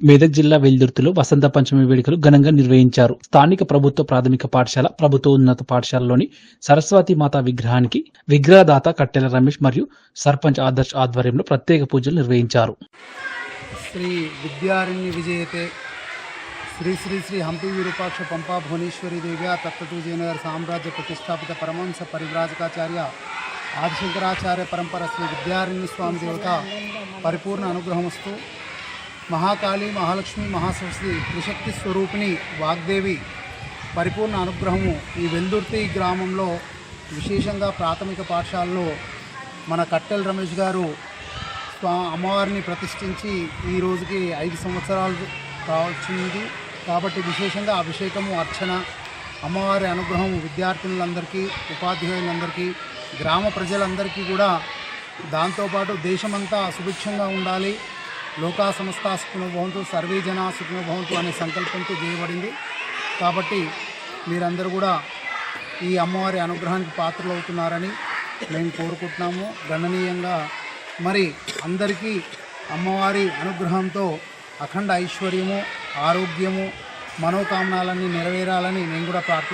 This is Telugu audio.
మెదక్ జిల్లా వెల్దుర్తిలో వసంత పంచమి వేడుకలు ఘనంగా నిర్వహించారు. స్థానిక ప్రభుత్వ ప్రాథమిక పాఠశాల ప్రభుత్వ ఉన్నత పాఠశాలలోని సరస్వతి మాత విగ్రహానికి విగ్రహదాత కట్టెల రమేష్ మరియు సర్పంచ్ ఆదర్శ్ ఆధ్వర్యంలో ప్రత్యేక పూజలు నిర్వహించారు. శ్రీ విద్యారణ్య విజయతే శ్రీ శ్రీ శ్రీ హంపి విరూపాక్ష పంపా భువనేశ్వరి దేవ్యా తత్తతు విజయనగర సామ్రాజ్య ప్రతిష్టాపిత పరమహంస పరివ్రాజకాచార్య ఆదిశంకరాచార్య పరంపర శ్రీ విద్యారణ్య స్వామి దేవత పరిపూర్ణ అనుగ్రహమస్తు మహాకాళి మహాలక్ష్మి మహాసరస్వతి త్రిశక్తి స్వరూపిణి వాగ్దేవి పరిపూర్ణ అనుగ్రహము ఈ వెల్దుర్తి గ్రామంలో విశేషంగా ప్రాథమిక పాఠశాలలో మన కట్టెల రమేష్ గారు స్వా అమ్మవారిని ప్రతిష్ఠించి ఈ రోజుకి ఐదు సంవత్సరాలు కావచ్చింది కాబట్టి విశేషంగా అభిషేకము అర్చన అమ్మవారి అనుగ్రహం విద్యార్థినులందరికీ ఉపాధ్యాయులందరికీ గ్రామ ప్రజలందరికీ కూడా దాంతోపాటు దేశమంతా సుభిక్షంగా ఉండాలి. లోకా సంస్థ సుఖినో సర్వే జన సుఖినో అనే సంకల్పంతో చేయబడింది. కాబట్టి మీరందరూ కూడా ఈ అమ్మవారి అనుగ్రహానికి పాత్రలు అవుతున్నారని మేము కోరుకుంటున్నాము. గణనీయంగా మరి అందరికీ అమ్మవారి అనుగ్రహంతో అఖండ ఐశ్వర్యము ఆరోగ్యము మనోకామనాలన్నీ నెరవేరాలని నేను కూడా ప్రార్థి